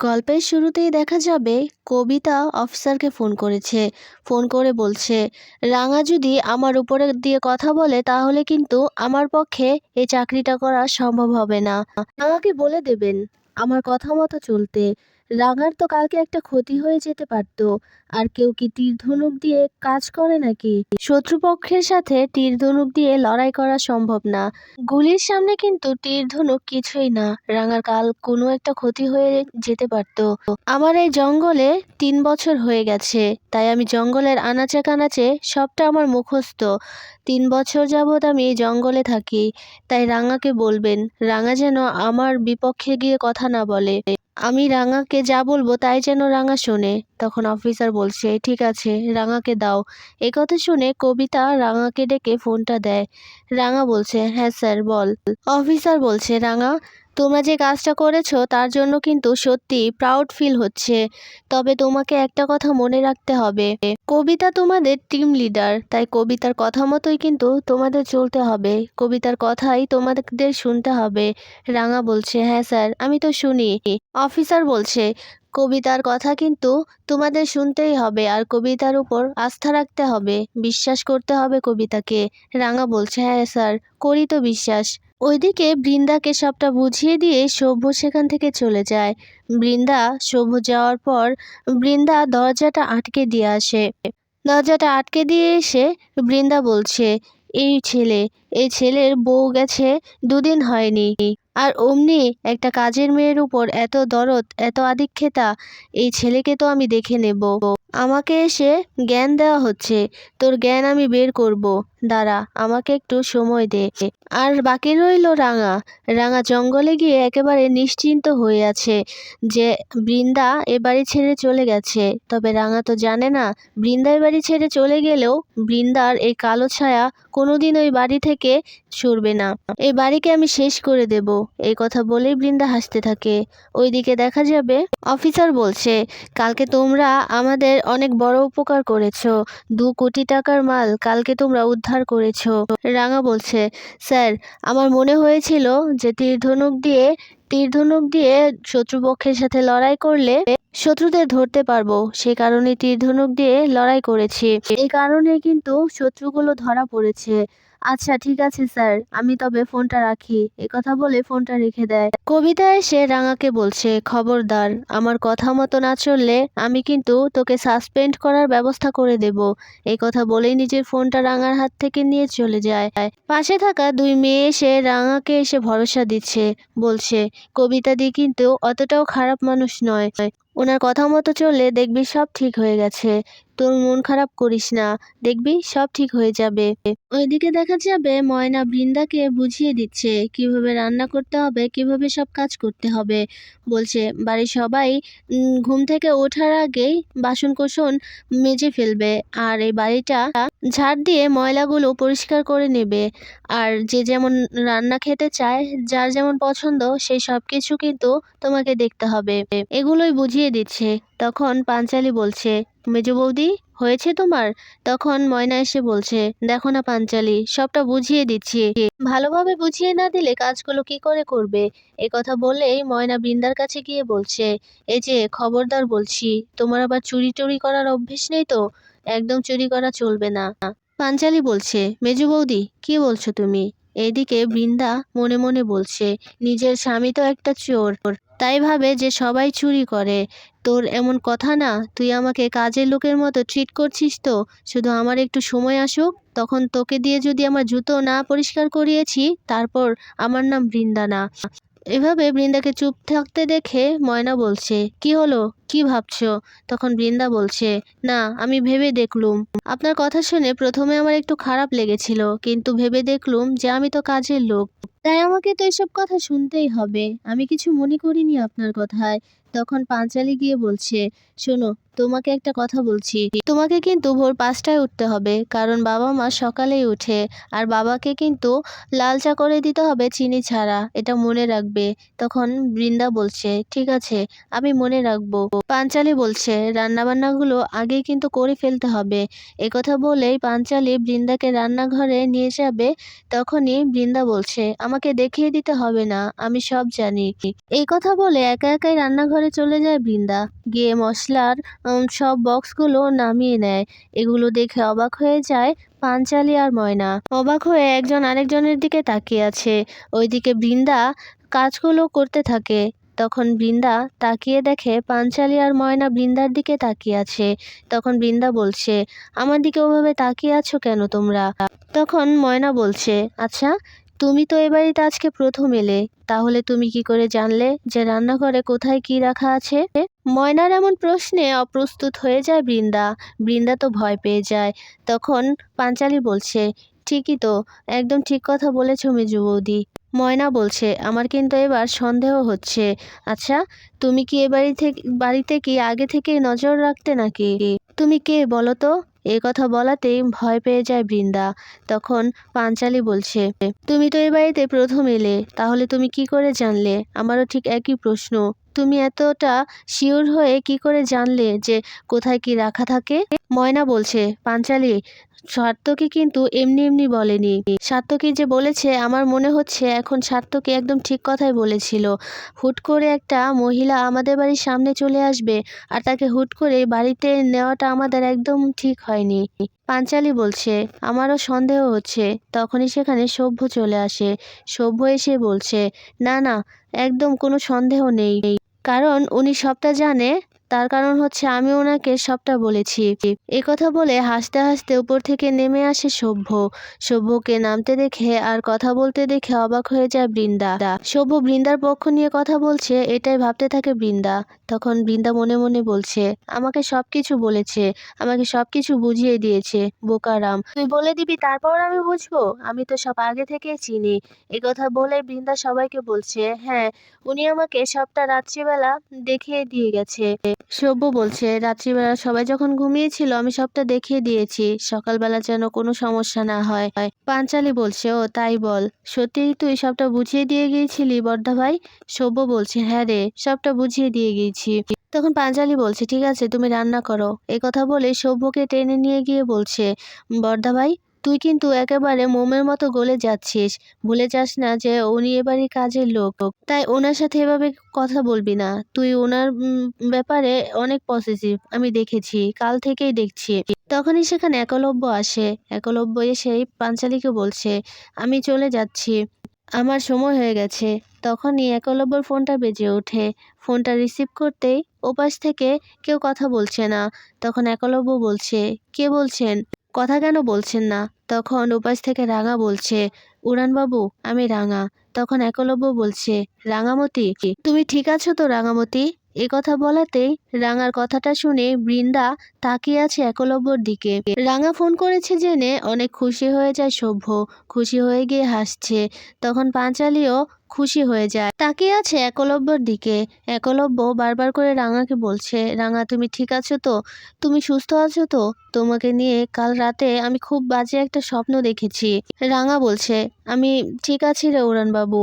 গল্পের শুরুতেই দেখা যাবে কবিতা অফিসারকে ফোন করেছে। ফোন করে বলছে, রাঙা যদি আমার উপরে দিয়ে কথা বলে, তাহলে কিন্তু আমার পক্ষে এই চাকরিটা করা সম্ভব হবে না। রাঙাকে বলে দেবেন, আমার কথা মতো চলতে। রাঙার তো কালকে একটা ক্ষতি হয়ে যেতে পারতো। আর কেউ কি তীর ধনুক দিয়ে কাজ করে নাকি? শত্রুপক্ষের সাথে তীর ধনুক দিয়ে লড়াই করা সম্ভব না। গুলির সামনে কিন্তু তীর ধনুক কিছুই না। রাঙার কাল কোনো একটা ক্ষতি হয়ে যেতে পারতো। আমার এই জঙ্গলে তিন বছর হয়ে গেছে। তাই আমি জঙ্গলের আনাচে কানাচে সবটা আমার মুখস্থ। তিন বছর যাবৎ আমি এই জঙ্গলে থাকি। তাই রাঙাকে বলবেন, রাঙা যেন আমার বিপক্ষে গিয়ে কথা না বলে। আমি রাঙাকে যা বলব তাই যেন রাঙা শোনে। তখন অফিসার বলছে, ঠিক আছে, রাঙাকে দাও। এ কথা শুনে কবিতা রাঙাকে ডেকে ফোনটা দেয়। রাঙা বলছে হ্যাঁ স্যার, বল। অফিসার বলছে, রাঙা তোমরা যে কাজটা করেছ, তার জন্য কিন্তু সত্যি প্রাউড ফিল হচ্ছে। তবে তোমাকে একটা কথা মনে রাখতে হবে। কবিতা তোমাদের টিম লিডার তাই কবিতার কথা মতোই কিন্তু তোমাদের চলতে হবে। কবিতার কথাই তোমাদের শুনতে হবে। রাঙা বলছে হ্যাঁ স্যার, আমি তো শুনি। অফিসার বলছে, কবিতার কথা কিন্তু তোমাদের শুনতেই হবে আর কবিতার উপর আস্থা রাখতে হবে। বিশ্বাস করতে হবে কবিতাকে। রাঙা বলছে হ্যাঁ স্যার, করি তো বিশ্বাস। ওইদিকে বৃন্দাকে সবটা বুঝিয়ে দিয়ে সভ্য সেখান থেকে চলে যায়। বৃন্দা সভ্য যাওয়ার পর বৃন্দা দরজাটা আটকে দিয়ে আসে। দরজাটা আটকে দিয়ে এসে বৃন্দা বলছে, এই ছেলে, এই ছেলের বউ গেছে, দুদিন হয়নি। আর অমনি একটা কাজের মেয়ের উপর এত দরদ, এত আদিক্ষেতা, এই ছেলেকে তো আমি দেখে নেব। আমাকে এসে জ্ঞান দেওয়া হচ্ছে, তোর জ্ঞান আমি বের করব। দাঁড়া, আমাকে একটু সময় দে। আর বাকি রইল রাঙা। রাঙা জঙ্গলে গিয়ে একেবারে নিশ্চিন্ত হয়ে আছে যে বৃন্দা এ বাড়ি ছেড়ে চলে গেছে। তবে রাঙা তো জানে না, বৃন্দা বাড়ি ছেড়ে চলে গেলেও বৃন্দার এই কালো ছায়া কোনোদিন ওই বাড়ি থেকে সরবে না। এই বাড়িকে আমি শেষ করে দেব। এই কথা বলেই বৃন্দা হাসতে থাকে। ওইদিকে দেখা যাবে, অফিসার বলছে, কালকে তোমরা আমাদের অনেক বড় উপকার করেছ। দু কোটি টাকার মাল কালকে তোমরা উদ্ধার করেছ? রাঙা বলছে, স্যার, আমার মনে হয়েছিল যে তীরধনুক দিয়ে তীরধনুক দিয়ে শত্রুপক্ষের সাথে লড়াই করলে শত্রুদের ধরতে পারব। সে কারণে তীরধনুক দিয়ে লড়াই করেছি। এই কারণে কিন্তু শত্রুগুলো ধরা পড়েছে। আচ্ছা ঠিক আছে স্যার। আমি তবে ফোনটা রাখি। কথা বলে ফোনটা রেখে দেয়। কবিতা এসে রাঙাকে বলছে, খবরদার, আমার কথা মতো না চললে আমি কিন্তু তোকে সাসপেন্ড করার ব্যবস্থা করে দেব। এই কথা বলেই নিজের ফোনটা রাঙার হাত থেকে নিয়ে চলে যায়। পাশে থাকা দুই মেয়ে এসে রাঙাকে এসে ভরসা দিচ্ছে। বলছে, কবিতা দি কিন্তু অতটাও খারাপ মানুষ নয়। ওনার কথা মতো চললে দেখবি সব ঠিক হয়ে গেছে। তোর মন খারাপ করিস না, দেখবি সব ঠিক হয়ে যাবে। ওইদিকে দেখা যাবে ময়না বৃন্দাকে বুঝিয়ে দিচ্ছে কীভাবে রান্না করতে হবে, কীভাবে সব কাজ করতে হবে। বলছে, বাড়ির সবাই ঘুম থেকে ওঠার আগেই বাসন কোসন মেজে ফেলবে আর এই বাড়িটা ঝাড় দিয়ে ময়লাগুলো পরিষ্কার করে নেবে। আর যে যেমন রান্না খেতে চায়, যার যেমন পছন্দ, সেই সব কিছু কিন্তু তোমাকে দেখতে হবে। এগুলোই বুঝিয়ে দিচ্ছে। তখন পাঞ্চালি বলছে মেজো বৌদি, হয়েছে তোমার? তখন ময়না এসে বলছে, দেখো না পাঞ্চালি, সবটা বুঝিয়ে দিচ্ছি। ভালোভাবে বুঝিয়ে না দিলে কাজগুলো কি করে করবে? এ কথা বলেই ময়না বৃন্দার কাছে গিয়ে বলছে, এই যে, খবরদার বলছি, তোমার আবার চুরি টুরি করার অভ্যেস নেই তো? একদম চুরি করা চলবে না। পাঞ্চালি বলছে, মেজু বৌদি, কি বলছো তুমি? এইদিকে বৃন্দা মনে মনে বলছে, নিজের স্বামী তো একটা চোর। তাই ভাবে যে সবাই চুরি করে। তোর এমন কথা না? তুই আমাকে কাজের লোকের মতো ট্রিট করছিস তো? শুধু আমার একটু সময় আসুক। তখন তোকে দিয়ে যদি আমার জুতো না পরিষ্কার করিয়েছি, তারপর আমার নাম বৃন্দা না এভাবে বৃন্দাকে চুপ থাকতে দেখে ময়না বলছে, কি হলো? কি ভাবছ? তখন বৃন্দা বলছে, না, আমি ভেবে দেখলুম। আপনার কথা শুনে প্রথমে আমার একটু খারাপ লেগেছিল, কিন্তু ভেবে দেখলুম যে আমি তো কাজের লোক। তাই আমাকে তো এসব কথা শুনতেই হবে। আমি কিছু মনে করিনি আপনার কথায়। তখন পাঞ্চালি গিয়ে বলছে, শোনো, তোমাকে একটা কথা বলছি। তোমাকে কিন্তু ভোর পাঁচটায় উঠতে হবে, কারণ বাবা মা সকালেই উঠে আর বাবাকে কিন্তু লাল চা করে দিতে হবে চিনি ছাড়া, এটা মনে রাখবে। তখন বৃন্দা বলছে, ঠিক আছে, আমি মনে রাখব। পাঞ্চালি বলছে, রান্নাবান্নাগুলো আগেই কিন্তু করে ফেলতে হবে। একথা বলেই পাঞ্চালি বৃন্দাকে রান্নাঘরে নিয়ে যাবে। তখনই বৃন্দা বলছে, আমাকে দেখিয়ে দিতে হবে না, আমি সব জানি। এই কথা বলে একা একাই রান্নাঘরে রান্নাঘরে চলে যায় বৃন্দা। গিয়ে মশলার সব বক্সগুলো নামিয়ে নেয়। এগুলো দেখে অবাক হয়ে যায় পাঞ্চালি আর ময়না। অবাক হয়ে একজন আরেকজনের দিকে তাকিয়ে আছে। ওইদিকে বৃন্দা কাজগুলো করতে থাকে। তখন বৃন্দা তাকিয়ে দেখে পাঞ্চালি আর ময়না বৃন্দার দিকে তাকিয়ে আছে। তখন বৃন্দা বলছে, আমার দিকে ওভাবে তাকিয়ে আছো কেন তোমরা? তখন ময়না বলছে আচ্ছা তুমি তো এ বাড়িতে আজকে প্রথম এলে, তাহলে তুমি কি করে জানলে যে রান্নাঘরে কোথায় কি রাখা আছে? ময়নার এমন প্রশ্নে অপ্রস্তুত হয়ে যায় বৃন্দা। বৃন্দা তো ভয় পেয়ে যায়। তখন পাঞ্চালি বলছে, ঠিকই তো, একদম ঠিক কথা বলেছ মেজু বৌদি। ময়না বলছে, আমার কিন্তু এবার সন্দেহ হচ্ছে। আচ্ছা তুমি কি এ বাড়ি থেকে, বাড়িতে কি আগে থেকেই নজর রাখতে নাকি? তুমি কে বলো তো? এ কথা বলাতেই ভয় পেয়ে যায় বৃন্দা। তখন পাঞ্চালি বলছে, তুমি তো এ বাড়িতে প্রথম এলে, তাহলে তুমি কি করে জানলে? আমারও ঠিক একই প্রশ্ন। তুমি এতটা শিওর হয়ে কি করে জানলে যে কোথায় কি রাখা থাকে? ময়না বলছে, পাঞ্চালি সার্থকী কিন্তু এমনি এমনি বলেনি। সার্থকী যে বলেছে, আমার মনে হচ্ছে এখন সার্থকী একদম ঠিক কথাই বলেছিল। হুট করে একটা মহিলা আমাদের বাড়ির সামনে চলে আসবে আর তাকে হুট করে বাড়িতে নেওয়াটা আমাদের একদম ঠিক হয়নি। পাঞ্চালি বলছে, আমারও সন্দেহ হচ্ছে। তখনই সেখানে সভ্য চলে আসে। সভ্য এসে বলছে, না না, একদম কোনো সন্দেহ নেই। কারণ উনি সবটা জানে তার কারণ হচ্ছে আমি ওনাকে সবটা বলেছি। এ কথা বলে হাসতে হাসতে উপর থেকে নেমে আসে সভ্য। সভ্যকে নামতে দেখে আর কথা বলতে দেখে অবাক হয়ে যায় বৃন্দা। সভ্য বৃন্দার পক্ষ নিয়ে কথা বলছে, এটাই ভাবতে থাকে বৃন্দা। তখন বৃন্দা মনে মনে বলছে, আমাকে সবকিছু বলেছে, আমাকে সবকিছু বুঝিয়ে দিয়েছে, বোকারাম। তুই বলে দিবি, তারপর আমি বুঝব। আমি তো সব আগে থেকেই চিনি। কথা বলে বৃন্দা সবাইকে বলছে হ্যাঁ উনি আমাকে সবটা রাত্রিবেলা দেখিয়ে দিয়ে গেছে। সভ্য বলছে, রাত্রিবেলা সবাই যখন ঘুমিয়েছিল, আমি সবটা দেখিয়ে দিয়েছি। সকালবেলা যেন কোনো সমস্যা না হয়। পাঞ্চালি বলছে, ও, তাই বল। সত্যিই তুই সবটা বুঝিয়ে দিয়ে গিয়েছিলি বর্দা ভাই? সভ্য বলছে হ্যাঁ রে, সবটা বুঝিয়ে দিয়ে গিয়েছি। তখন পাঞ্চালি বলছে, ঠিক আছে, তুমি রান্না করো। এই কথা বলে সভ্যকে টেনে নিয়ে গিয়ে বলছে, বর্দা ভাই, তুই কিন্তু একেবারে মোমের মতো গলে যাচ্ছিস। ভুলে যাস না যে উনি এবারই কাজের লোক। তাই ওনার সাথে এভাবে কথা বলবি না। তুই ওনার ব্যাপারে অনেক পজিটিভ আমি দেখেছি, কাল থেকেই দেখছি। তখনই সেখানে একলব্য আসে। একলব্য এসেই পাঞ্চালীকে বলছে, আমি চলে যাচ্ছি। আমার সময় হয়ে গেছে। তখনই একলব্যর ফোনটা বেজে ওঠে। ফোনটা রিসিভ করতেই ওপাশ থেকে কেউ কথা বলছে না। তখন একলব্য বলছে, কে বলছেন? কথা কেন বলছেন না? তখন ওপাশ থেকে রাঙা বলছে, উড়ানবাবু, আমি রাঙা। তখন একলব্য বলছে, রাঙামতি, তুমি ঠিক আছো তো রাঙামতি? এ কথা বলাতেই রাঙার কথাটা শুনে বৃন্দা তাকিয়ে আছে একলব্যর দিকে। রাঙা ফোন করেছে জেনে অনেক খুশি হয়ে যায় সভ্য, খুশি হয়ে গিয়ে হাসছে। তখন পাঁচালিও খুশি হয়ে যায়। তাকিয়ে আছে একলব্যর দিকে। একলব্য বারবার করে রাঙাকে বলছে, রাঙা, তুমি ঠিক আছো তো? তুমি সুস্থ আছো তো? তোমাকে নিয়ে কাল রাতে আমি খুব বাজে একটা স্বপ্ন দেখেছি। রাঙা বলছে, আমি ঠিক আছি রে উড়ানবাবু।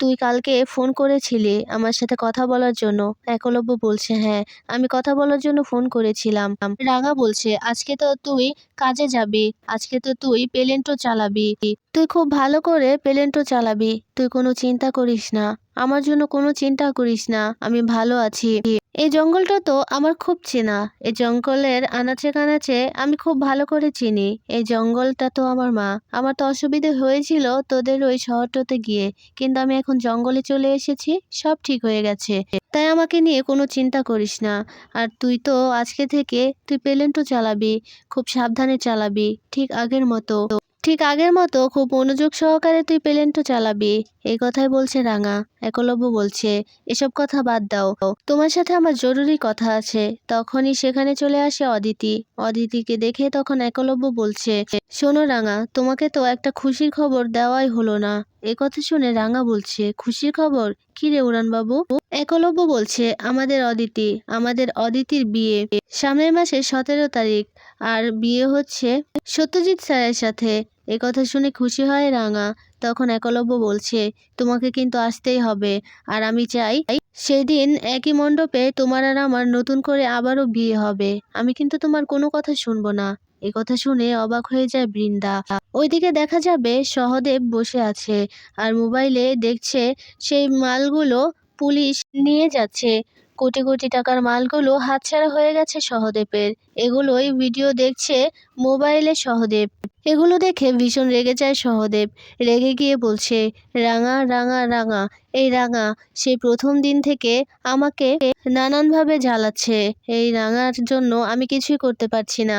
তুই কালকে ফোন করেছিলি আমার সাথে কথা বলার জন্য। একলব্য বলছে হ্যাঁ আমি কথা বলার জন্য ফোন করেছিলাম। রাঙা বলছে, আজকে তো তুই কাজে যাবি, আজকে তো তুই পেলেন্টো চালাবি। তুই খুব ভালো করে পেলেন্টো চালাবি, তুই কোনো চিন্তা করিস না, আমার জন্য কোনো চিন্তা করিস না, আমি ভালো আছি। এই জঙ্গলটা তো আমার খুব চেনা। এই জঙ্গলের আনাচে কানাচে আমি খুব ভালো করে চিনি। এই জঙ্গলটা তো আমার মা। আমার তো অসুবিধে হয়েছিল তোদের ওই শহরটাতে গিয়ে। কিন্তু আমি এখন জঙ্গলে চলে এসেছি, সব ঠিক হয়ে গেছে। তাই আমাকে নিয়ে কোনো চিন্তা করিস না। আর তুই তো আজকে থেকে, তুই পেলেন্টও চালাবি, খুব সাবধানে চালাবি, ঠিক আগের মতো। ঠিক আগের মতো খুব মনোযোগ সহকারে তুই পেলেন্টও চালাবি। এই কথাই বলছে রাঙা। একলব্য বলছে, এসব কথা বাদ দাও। তোমার সাথে আমার জরুরি কথা আছে। তখনই সেখানে চলে আসে অদিতি। অদিতিকে দেখে তখন একলব্য বলছে, শোনো রাঙা, তোমাকে তো একটা খুশির খবর দেওয়াই হলো না। এ কথা শুনে রাঙা বলছে, খুশির খবর? কি রে উড়ানবাবু? একলব্য বলছে, আমাদের অদিতি, আমাদের অদিতির বিয়ে। সামনের মাসে সতেরো তারিখ, আর বিয়ে হচ্ছে সত্যজিৎ স্যারের সাথে। এ কথা শুনে খুশি হয় রাঙা। তখন একলব্য বলছে, তোমাকে কিন্তু আসতেই হবে, আর আমি চাই সেদিন একই মণ্ডপে তোমার আর আমার নতুন করে আবারও বিয়ে হবে। আমি কিন্তু তোমার কোনো কথা শুনব না। কথা শুনে অবাক হয়ে যায় বৃন্দা। ওইদিকে দেখা যাবে সহদেব বসে আছে আর মোবাইলে দেখছে সেই মালগুলো পুলিশ নিয়ে যাচ্ছে। কোটি কোটি টাকার মালগুলো হাতছাড়া হয়ে গেছে সহদেবের। এগুলোই ভিডিও দেখছে মোবাইলে সহদেব। এগুলো দেখে ভীষণ রেগে যায় সহদেব। রেগে গিয়ে বলছে, রাঙা রাঙা রাঙা, এই রাঙা সেই প্রথম দিন থেকে আমাকে নানানভাবে জ্বালাচ্ছে। এই রাঙার জন্য আমি কিছুই করতে পারছি না।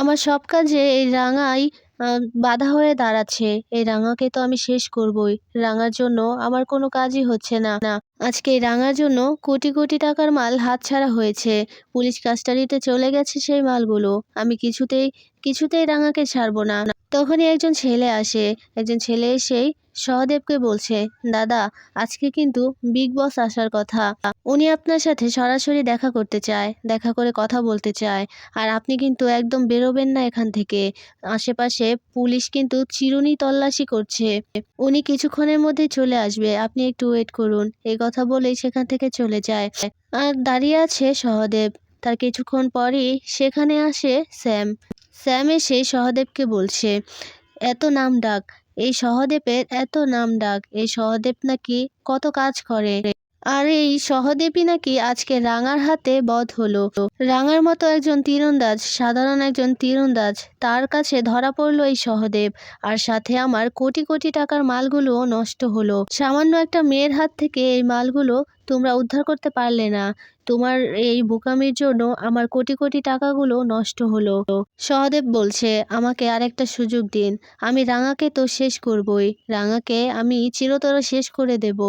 আমার সব কাজে এই রাঙাই বাধা হয়ে দাঁড়াচ্ছে। এই রাঙাকে তো আমি শেষ করবই। রাঙার জন্য আমার কোনো কাজই হচ্ছে না। না, আজকে রাঙার জন্য কোটি কোটি টাকার মাল হাতছাড়া হয়েছে। পুলিশ কাস্টাডিতে চলে গেছে সেই মালগুলো। আমি কিছুতেই কিছুতেই রাঙাকে ছাড়বো না, তখনই একজন ছেলে আসে। একজন ছেলে এসেই সহদেবকে বলছে, দাদা, আজকে কিন্তু বিগ বস আসার কথা। উনি আপনার সাথে সরাসরি দেখা করতে চায়, দেখা করে কথা বলতে চায়। আর আপনি কিন্তু একদম বেরোবেন না এখান থেকে। আশেপাশে পুলিশ কিন্তু চিরুনি তল্লাশি করছে। উনি কিছুক্ষণের মধ্যেই চলে আসবে। আপনি একটু ওয়েট করুন। এই কথা বলেই সেখান থেকে চলে যায়। আর দাঁড়িয়ে আছে সহদেব। তার কিছুক্ষণ পরই সেখানে আসে স্যাম। স্যাম এসে সহদেবকে বলছে, এত নাম ডাক এই সহদেবের এত নাম ডাক এই সহদেব নাকি কত কাজ করে। আর এই সহদেবী নাকি আজকে রাঙার হাতে বধ হলো। রাঙার মতো একজন তীরন্দাজ, সাধারণ একজন তীরন্দাজ, তার কাছে ধরা পড়ল এই সহদেব। আর সাথে আমার কোটি কোটি টাকার মালগুলো নষ্ট হলো। সামান্য একটা মেয়ের হাত থেকে এই মালগুলো তোমরা উদ্ধার করতে পারলে না। তোমার এই বোকামির জন্য আমার কোটি কোটি টাকাগুলো নষ্ট হলো। সহদেব বলছে, আমাকে আরেকটা সুযোগ দিন। আমি রাঙাকে তো শেষ করবই। রাঙাকে আমি চিরতর শেষ করে দেব।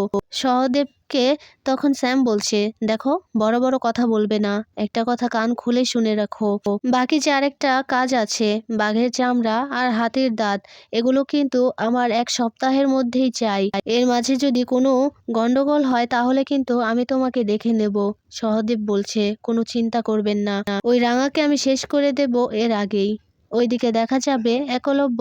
সহদেবকে তখন স্যাম বলছে, দেখো, বড় বড় কথা বলবে না। একটা কথা কান খুলে শুনে রাখো। বাকি যে আরেকটা কাজ আছে, বাঘের চামড়া আর হাতির দাঁত, এগুলো কিন্তু আমার এক সপ্তাহের মধ্যেই চাই। এর মাঝে যদি কোনো গন্ডগোল হয়, তাহলে কিন্তু আমি তোমাকে দেখে নেব। সহদেব বলছে, কোনো চিন্তা করবেন না। ওই রাঙাকে আমি শেষ করে দেব এর আগেই। ওইদিকে দেখা যাবে একলব্য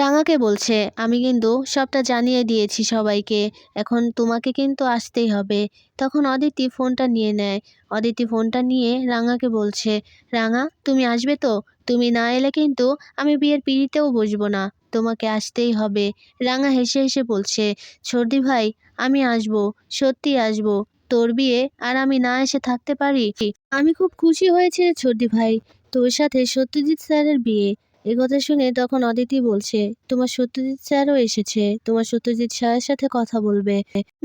রাঙাকে বলছে, আমি কিন্তু সবটা জানিয়ে দিয়েছি সবাইকে, এখন তোমাকে কিন্তু আসতেই হবে। তখন অদিতি ফোনটা নিয়ে নেয়। অদিতি ফোনটা নিয়ে রাঙাকে বলছে, রাঙা, তুমি আসবে তো? তুমি না এলে কিন্তু আমি বিয়ের পিড়িতেও বসবো না, তোমাকে আসতেই হবে। রাঙা হেসে হেসে বলছে সর্দি ভাই, আমি আসব, সত্যি আসব। তোর বিয়ে আর আমি না এসে থাকতে পারি? আমি খুব খুশি হয়েছে ছোটি ভাই। তোর সাথে সত্যজিৎ স্যারের বিয়ে। এ কথা শুনে তখন অদিতি বলছে, তোমার সত্যজিৎ স্যারও এসেছে। তোমার সত্যজিৎ স্যারের সাথে কথা বলবে।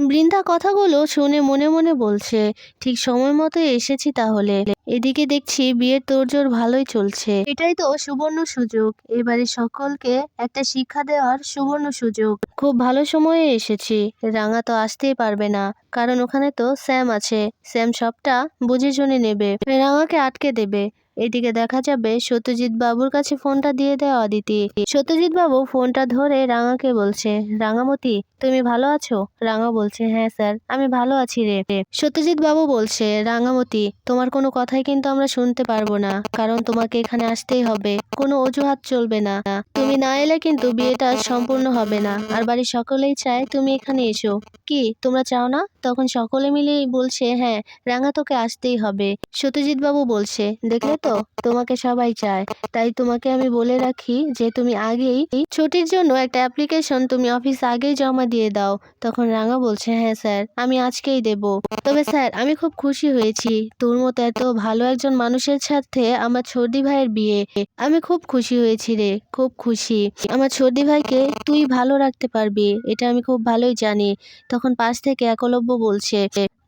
বৃন্দা কথাগুলো শুনে মনে মনে বলছে, ঠিক সময় মতো এসেছি তাহলে। এদিকে দেখছি বিয়ের তোড়জোড় ভালোই চলছে। এটাই তো সুবর্ণ সুযোগ। এবারে সকলকে একটা শিক্ষা দেওয়ার সুবর্ণ সুযোগ। খুব ভালো সময়ে এসেছি। রাঙা তো আসতেই পারবে না। কারণ ওখানে তো স্যাম আছে। স্যাম সবটা বুঝে শুনে নেবে। রাঙাকে আটকে দেবে। এদিকে দেখা যাবে সত্যজিৎ বাবুর কাছে ফোনটা দিয়ে দেয় অদিতি। সত্যজিৎ বাবু ফোনটা ধরে রাঙাকে বলছে, রাঙামতি, তুমি ভালো আছো? রাঙা বলছে হ্যাঁ স্যার, আমি ভালো আছি রে। সত্যজিৎ বাবু বলছে, রাঙামতি, তোমার কোনো কথাই কিন্তু আমরা শুনতে পারব না, কারণ তোমাকে এখানে আসতেই হবে, কোনো অজুহাত চলবে না। তুমি না এলে কিন্তু বিয়েটা সম্পূর্ণ হবে না, আর বাড়ির সকলেই চায় তুমি এখানে এসো। কি, তোমরা চাও না? তখন সকলে মিলে বলছে হ্যাঁ রাঙা তোকে আসতেই হবে। সত্যজিৎ বাবু বলছে, দেখলে তো? তোমাকে সবাই চায়। তাই তোমাকে আমি বলে রাখি যে তুমি আগেই ছুটির জন্য একটা অ্যাপ্লিকেশন তুমি অফিস আগেই জমা দিয়ে দাও। তখন রাঙা বলছে হ্যাঁ স্যার, আমি আজকেই দেব। তবে স্যার, আমি খুব খুশি হয়েছি। তোর মতো এত ভালো একজন মানুষের সাথে আমার ছোটি ভাইয়ের বিয়ে। আমি খুব খুশি হয়েছি রে, খুব খুশি। আমার ছোটি ভাইকে তুই ভালো রাখতে পারবি, এটা আমি খুব ভালোই জানি। তখন পাশ থেকে একলব্য বলছে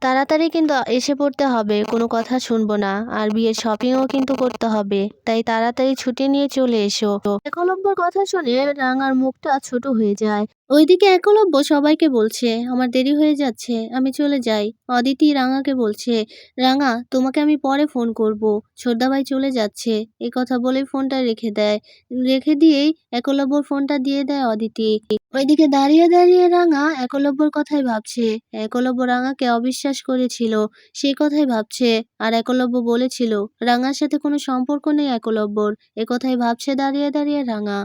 তাড়াতাড়ি কিন্তু এসে পড়তে হবে, কোনো কথা শুনব না। আর বিয়ের শপিংও কিন্তু করতে হবে, তাই তাড়াতাড়ি ছুটি নিয়ে চলে এসো। একলব্যর কথা শুনে রাঙার মুখটা ছোট হয়ে যায়। ওইদিকে একলব্য সবাইকে বলছে, আমার দেরি হয়ে যাচ্ছে, আমি চলে যাই। অদিতি রাঙাকে বলছে, রাঙা, তোমাকে আমি পরে ফোন করব। ছোটদা ভাই চলে যাচ্ছে। এই কথা বলে ফোনটা রেখে দেয়। রেখে দিয়েই একলব্যর ফোনটা দিয়ে দেয় অদিতি। ওইদিকে দাঁড়িয়ে দাঁড়িয়ে রাঙা একলব্যর কথাই ভাবছে। একলব্য রাঙাকে অবিশ্বাস করেছিল, সে কথাই ভাবছে। আর একলব্য বলেছিল, রাঙার সাথে কোনো সম্পর্ক নেই একলব্যর এ কথাই ভাবছে দাঁড়িয়ে দাঁড়িয়ে রাঙা।